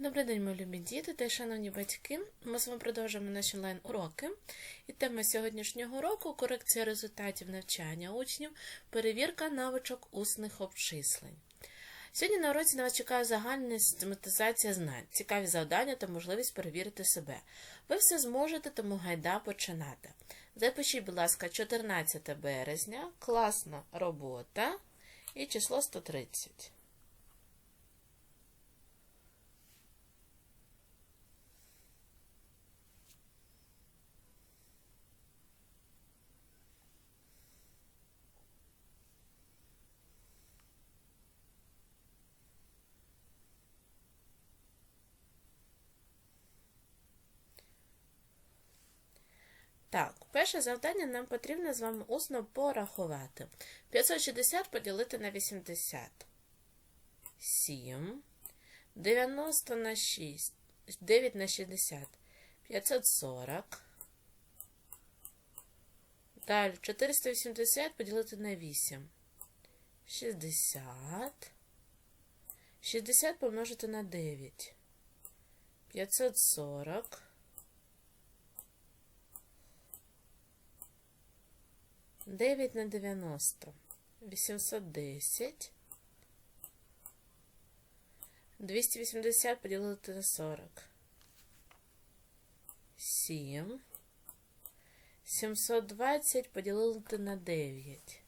Добрий день, мої любі діти та шановні батьки. Ми з вами продовжуємо наші онлайн-уроки. І тема сьогоднішнього уроку корекція результатів навчання учнів, перевірка навичок усних обчислень. Сьогодні на уроці на вас чекає загальна систематизація знань, цікаві завдання та можливість перевірити себе. Ви все зможете, тому гайда починати. Запишіть, будь ласка, 14 березня, класна робота і число 130. Так, перше завдання нам потрібно з вами усно порахувати. 560 поділити на 80. 7. 90 на 6. 9 на 60. 540. Далі 480 поділити на 8. 60. 60 помножити на 9. 540. 9 на 90. 810. 280 поділити на 40. 7. 720 поділити на 9.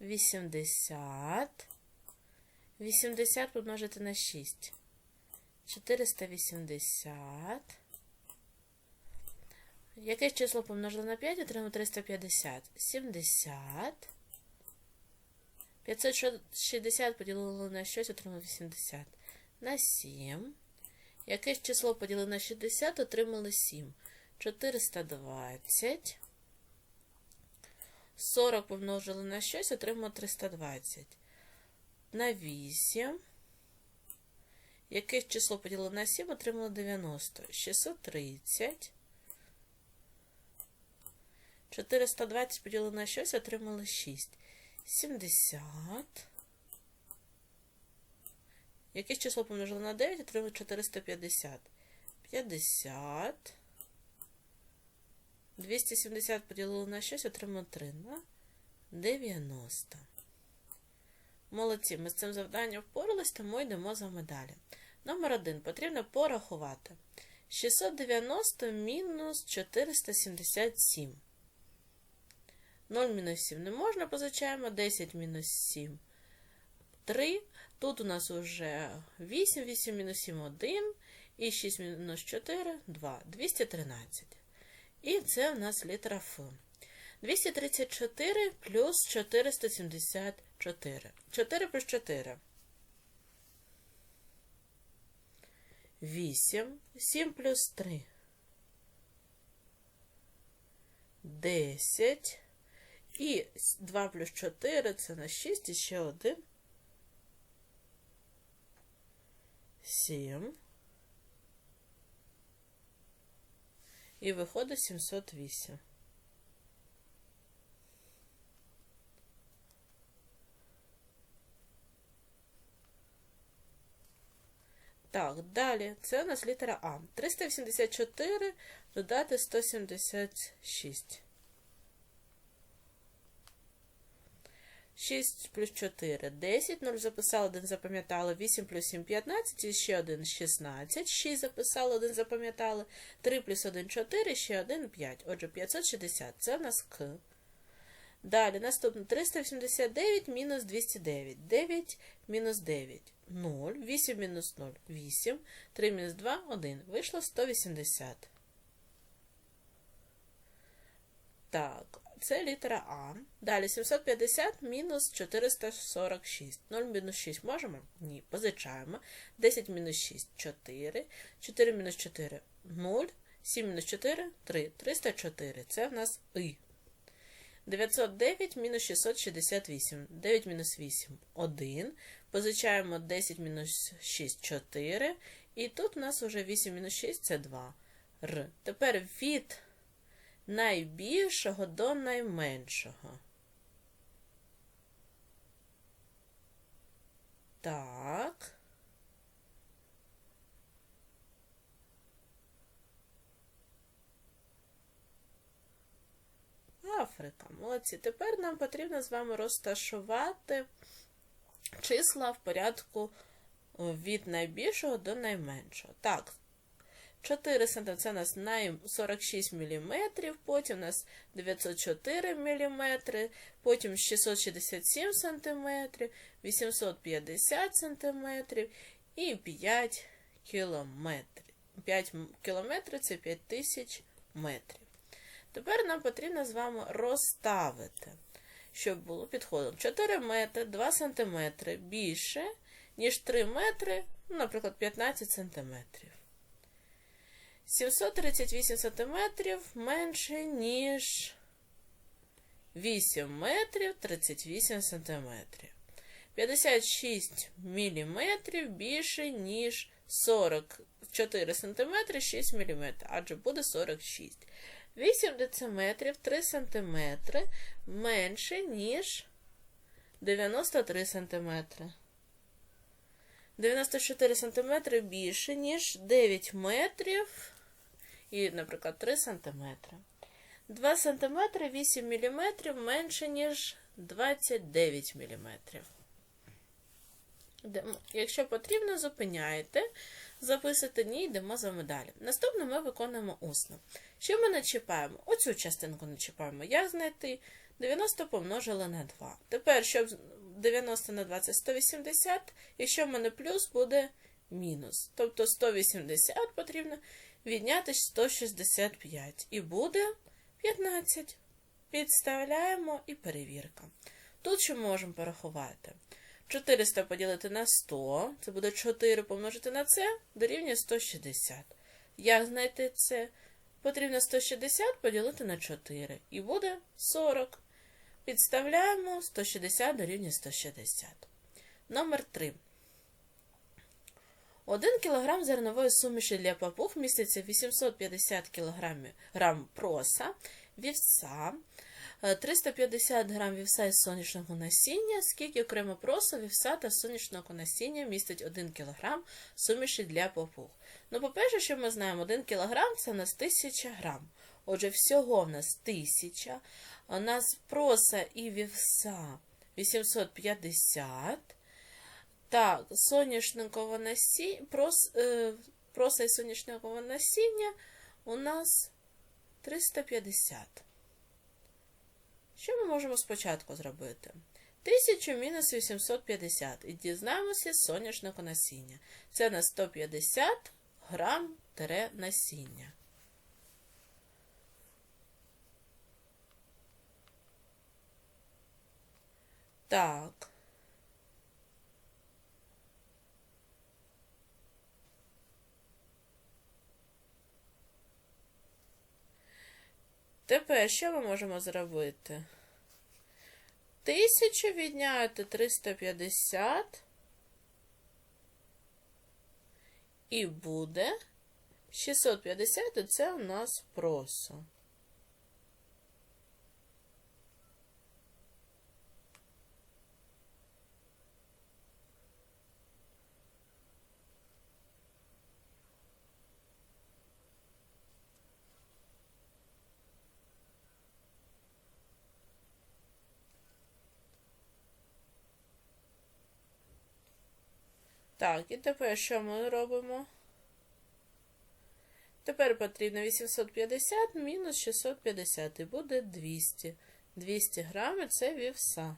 80. 80 помножити на 6. 480. Яке число помножили на 5, отримаємо 350. 70. 560 поділили на щось, отримали 80. На 7. Яке число поділили на 60, отримали 7. 420. 40 помножили на щось, отримали 320. На 8. Яке число поділили на 7, отримали 90. 630. 420 поділили на щось, отримали 6. 70. Яке число помножили на 9, отримали 450. 50. 270 поділили на щось, отримали 3 на 90. Молодці, ми з цим завданням впорались, тому йдемо за медалі. Номер 1. Потрібно порахувати. 690 мінус 477. 0 мінус 7 не можна, позичаємо. 10 мінус 7 3. Тут у нас вже 8, 8 мінус 7 1. І 6 мінус 4 2. 213. І це у нас літера Ф. 234 плюс 474. 4 плюс 4. 8. 7 плюс 3. 10. І 2 плюс 4 це на 6, і ще один. 7. І виходить 708. Так, далі. Це у нас літера А. 384 додати 176. 6 плюс 4 10, 0 записали, 1 запам'ятали, 8 плюс 7 15, і ще 1 16, 6 записали, 1 запам'ятали, 3 плюс 1 4, ще 1 5. Отже, 560 це в нас К. Далі, наступне 389 мінус 209. 9 мінус 9 0, 8 мінус 0 8, 3 мінус 2 1. Вийшло 180. Так, це літера А. Далі 750 мінус 446. 0 мінус 6 можемо? Ні. Позичаємо. 10 мінус 6 4. 4 мінус 4 0. 7 мінус 4 3. 304. Це в нас І. 909 мінус 668. 9 мінус 8 1. Позичаємо 10 мінус 6 4. І тут у нас вже 8 мінус 6 це 2. Р. Тепер від найбільшого до найменшого. Так. Африка. Молодці. Тепер нам потрібно з вами розташувати числа в порядку від найбільшого до найменшого. Так, 4 см це у нас 46 мм, потім у нас 904 мм, потім 667 см, 850 см і 5 км. 5 км це 5000 метрів. Тепер нам потрібно з вами розставити, щоб було підходом. 4 метри, 2 см більше, ніж 3 метри, ну, наприклад, 15 см. 738 см менше, ніж 8 метрів 38 см. 56 мм більше, ніж 44 см 6 мм, адже буде 46 8 дециметрів 3 см менше, ніж 93 см. 94 см більше, ніж 9 метрів і, наприклад, 3 см. 2 см 8 мм менше, ніж 29 мм. Якщо потрібно, зупиняєте, записуєте ні, йдемо за медалі. Наступне ми виконуємо усно. Що ми начіпаємо? Оцю частинку начіпаємо. Як знайти? 90 помножили на 2. Тепер, щоб 90 на 2 це 180, якщо в мене плюс, буде мінус. Тобто 180 потрібно відняти 165. І буде 15. Підставляємо і перевірка. Тут що можемо порахувати? 400 поділити на 100, це буде 4 помножити на це, дорівнює 160. Як знайти це? Потрібно 160 поділити на 4. І буде 40. Підставляємо 160 дорівнює 160. Номер 3. 1 кг зернової суміші для папуг міститься 850 кг проса, вівса, 350 г вівса із сонячного насіння, скільки окремо проса, вівса та сонячного насіння містить 1 кг суміші для папуг. Ну, по-перше, що ми знаємо, 1 кг це у нас 1000 грам. Отже, всього в нас 1000. У нас проса і вівса 850. Так, соняшникового насіння, прос, е, проса і соняшникового насіння у нас 350. Що ми можемо спочатку зробити? 1000 мінус 850 і дізнаємося соняшного насіння. Це на 150 грам Так. Тепер що ми можемо зробити? Тисячу відняти 350 і буде 650, і це у нас просо. Так, і тепер що ми робимо? Тепер потрібно 850 мінус 650 і буде 200. 200 грамів це вівса.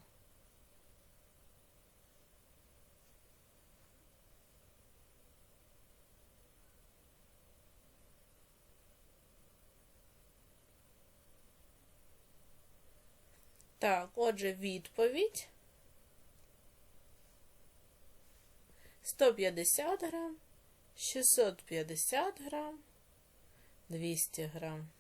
Так, отже, відповідь. 150 грам, 650 грам, 200 грам.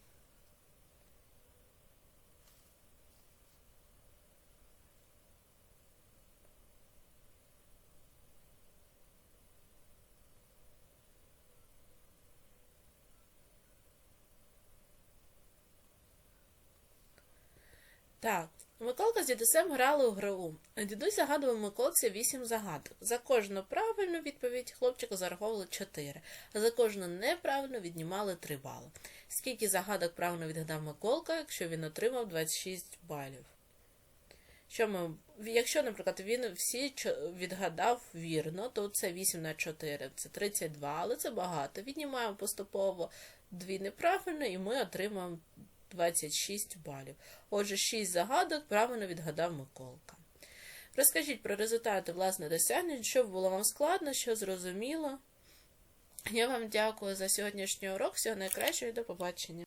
Так, Миколка з дідусем грали у гру. Дідусь загадував Миколці вісім загадок. За кожну правильну відповідь хлопчику зараховували 4, а за кожну неправильну віднімали 3 бали. Скільки загадок правильно відгадав Миколка, якщо він отримав 26 балів? Що ми, якщо, наприклад, він всі відгадав вірно, то це 8 на 4, це 32, але це багато. Віднімаємо поступово дві неправильно, і ми отримаємо 26 балів. Отже, 6 загадок правильно відгадав Миколка. Розкажіть про результати власне досягнень, що було вам складно, що зрозуміло. Я вам дякую за сьогоднішній урок. Всього найкращого і до побачення.